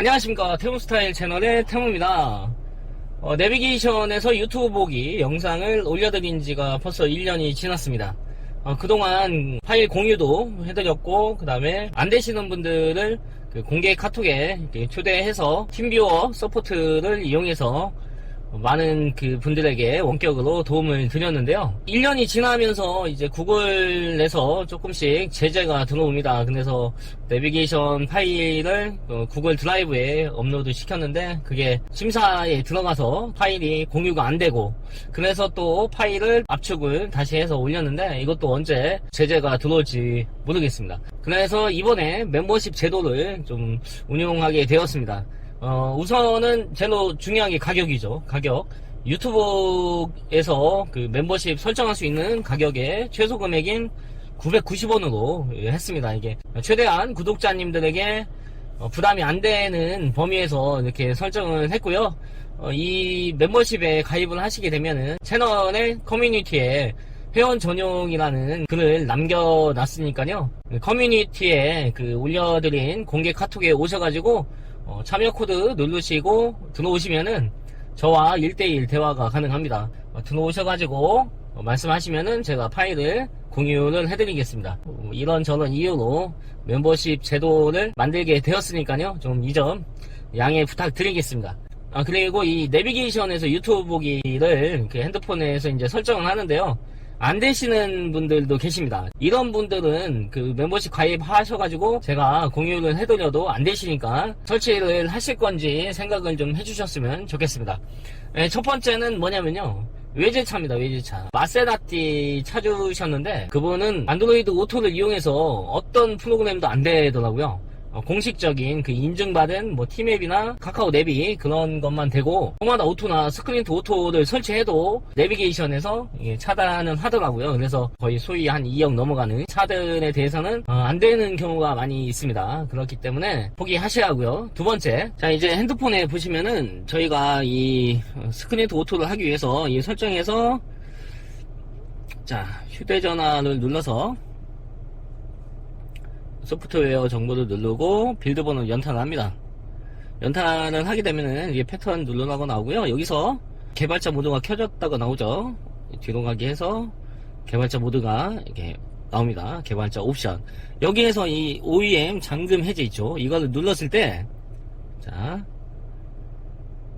안녕하십니까. 태무스타일 채널의 태무입니다. 어, 내비게이션에서 유튜브 보기 영상을 올려드린 지가 벌써 1년이 지났습니다. 어, 그동안 파일 공유도 해드렸고 그 다음에 안 되시는 분들을 그 공개 카톡에 초대해서 팀뷰어 서포트를 이용해서 많은 그 분들에게 원격으로 도움을 드렸는데요. 1년이 지나면서 이제 구글에서 조금씩 제재가 들어옵니다. 그래서 내비게이션 파일을 어, 구글 드라이브에 업로드 시켰는데 그게 심사에 들어가서 파일이 공유가 안 되고 그래서 또 파일을 압축을 다시 해서 올렸는데 이것도 언제 제재가 들어올지 모르겠습니다. 그래서 이번에 멤버십 제도를 좀 운용하게 되었습니다. 어, 우선은 제일 중요한 게 가격이죠. 가격. 유튜브에서 그 멤버십 설정할 수 있는 가격의 최소 금액인 990원으로 했습니다. 이게 최대한 구독자님들에게 어, 부담이 안 되는 범위에서 이렇게 설정을 했고요. 어, 이 멤버십에 가입을 하시게 되면은 채널의 커뮤니티에 회원 전용이라는 글을 남겨놨으니까요. 커뮤니티에 그 올려드린 공개 카톡에 오셔가지고 어, 참여 코드 누르시고 들어오시면은 저와 1대1 대화가 가능합니다. 어, 들어오셔가지고 어, 말씀하시면은 제가 파일을 공유를 해드리겠습니다. 어, 이런 저런 이유로 멤버십 제도를 만들게 되었으니까요. 좀 이 점 양해 부탁드리겠습니다. 아, 그리고 이 내비게이션에서 유튜브 보기를 그 핸드폰에서 이제 설정을 하는데요. 안 되시는 분들도 계십니다. 이런 분들은 그 멤버십 가입하셔가지고 제가 공유를 해드려도 안 되시니까 설치를 하실 건지 생각을 좀 해주셨으면 좋겠습니다. 예, 첫 번째는 뭐냐면요. 외제차입니다, 외제차. 마세라티 찾으셨는데 그분은 안드로이드 오토를 이용해서 어떤 프로그램도 안 되더라고요. 어, 공식적인 그 인증받은 뭐 티맵이나 카카오 내비 그런 것만 되고 포마다 오토나 스크린트 오토를 설치해도 내비게이션에서 이게 차단은 하더라고요. 그래서 거의 소위 한 2억 넘어가는 차들에 대해서는 어, 안 되는 경우가 많이 있습니다. 그렇기 때문에 포기하셔야 하고요. 두 번째, 자 이제 핸드폰에 보시면은 저희가 이 스크린트 오토를 하기 위해서 이 설정에서 자 휴대전화를 눌러서 소프트웨어 정보를 누르고 빌드 번호 연탄을 합니다. 연탄을 하게 되면은 이게 패턴 누르라고 나오고요. 여기서 개발자 모드가 켜졌다고 나오죠. 뒤로 가기 해서 개발자 모드가 이렇게 나옵니다. 개발자 옵션. 여기에서 이 OEM 잠금 해제 있죠. 이거를 눌렀을 때, 자,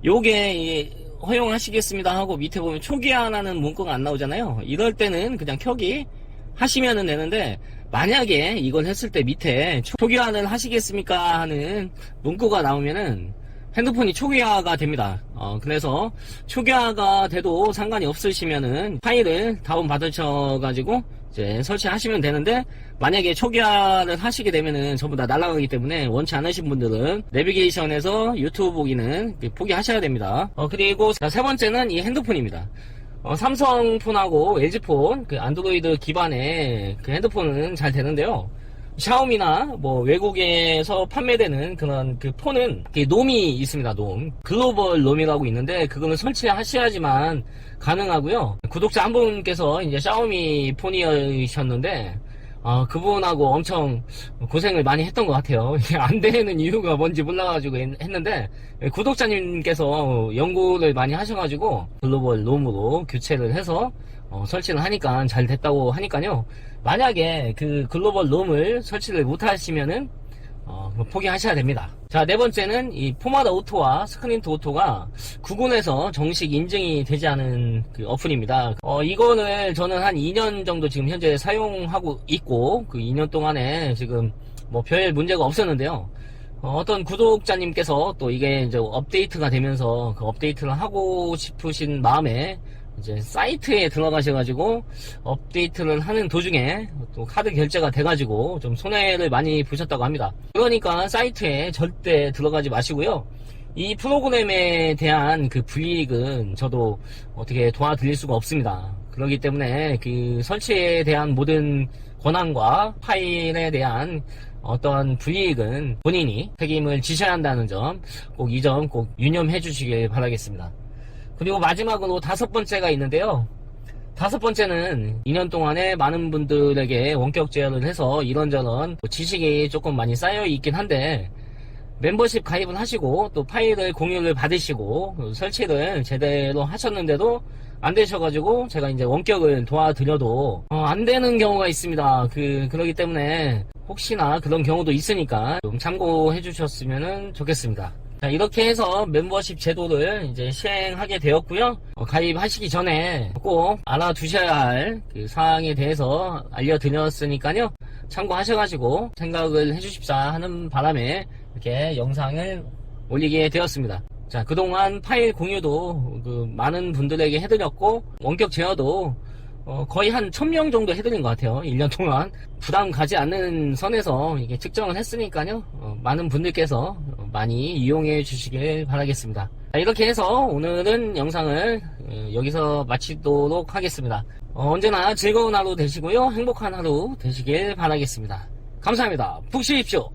요게 이 허용하시겠습니다 하고 밑에 보면 초기화라는 문구가 안 나오잖아요. 이럴 때는 그냥 켜기 하시면은 되는데 만약에 이걸 했을 때 밑에 초기화는 하시겠습니까 하는 문구가 나오면은 핸드폰이 초기화가 됩니다. 어, 그래서 초기화가 돼도 상관이 없으시면은 파일을 다운 받으셔가지고 이제 설치하시면 되는데 만약에 초기화를 하시게 되면은 전부 다 날아가기 때문에 원치 않으신 분들은 내비게이션에서 유튜브 보기는 포기하셔야 됩니다. 어, 그리고 자, 세 번째는 이 핸드폰입니다. 어, 삼성폰하고 LG폰, 그 안드로이드 기반의 그 핸드폰은 잘 되는데요. 샤오미나 뭐 외국에서 판매되는 그런 그 폰은 그 놈이 있습니다. 놈 글로벌 놈이라고 있는데 그거는 설치하셔야지만 가능하고요. 구독자 한 분께서 이제 샤오미 폰이셨는데 어, 그분하고 엄청 고생을 많이 했던 것 같아요. 안 되는 이유가 뭔지 몰라가지고 했- 했는데, 구독자님께서 연구를 많이 하셔가지고, 글로벌 롬으로 교체를 해서, 어, 설치를 하니까 잘 됐다고 하니까요. 만약에 그 글로벌 롬을 설치를 못 하시면은, 어, 포기하셔야 됩니다. 자, 네 번째는 이 포마다 오토와 스크린트 오토가 구글에서 정식 인증이 되지 않은 그 어플입니다. 어, 이거는 저는 한 2년 정도 지금 현재 사용하고 있고, 그 2년 동안에 지금 뭐 별 문제가 없었는데요. 어, 떤 구독자님께서 또 이게 이제 업데이트가 되면서 그 업데이트를 하고 싶으신 마음에 이제 사이트에 들어가셔가지고 업데이트를 하는 도중에 또 카드 결제가 돼가지고 좀 손해를 많이 보셨다고 합니다. 그러니까 사이트에 절대 들어가지 마시고요. 이 프로그램에 대한 그 불이익은 저도 어떻게 도와드릴 수가 없습니다. 그렇기 때문에 그 설치에 대한 모든 권한과 파일에 대한 어떤 불이익은 본인이 책임을 지셔야 한다는 점 꼭 이 점 꼭 유념해 주시길 바라겠습니다. 그리고 마지막으로 다섯 번째가 있는데요. 다섯 번째는 2년 동안에 많은 분들에게 원격 제어를 해서 이런저런 지식이 조금 많이 쌓여 있긴 한데 멤버십 가입을 하시고 또 파일을 공유를 받으시고 그 설치를 제대로 하셨는데도 안 되셔가지고 제가 이제 원격을 도와드려도 어, 안 되는 경우가 있습니다. 그 그러기 때문에 혹시나 그런 경우도 있으니까 좀 참고해 주셨으면 좋겠습니다. 자, 이렇게 해서 멤버십 제도를 이제 시행하게 되었고요. 어, 가입하시기 전에 꼭 알아두셔야 할 그 사항에 대해서 알려드렸으니까요. 참고하셔가지고 생각을 해주십사 하는 바람에 이렇게 영상을 올리게 되었습니다. 자, 그동안 파일 공유도 그 많은 분들에게 해드렸고, 원격 제어도 어, 거의 한 1000명 정도 해드린 것 같아요. 1년 동안. 부담 가지 않는 선에서 이게 측정을 했으니까요. 어, 많은 분들께서 어, 많이 이용해 주시길 바라겠습니다. 자, 이렇게 해서 오늘은 영상을 어, 여기서 마치도록 하겠습니다. 어, 언제나 즐거운 하루 되시고요. 행복한 하루 되시길 바라겠습니다. 감사합니다. 푹 쉬십시오.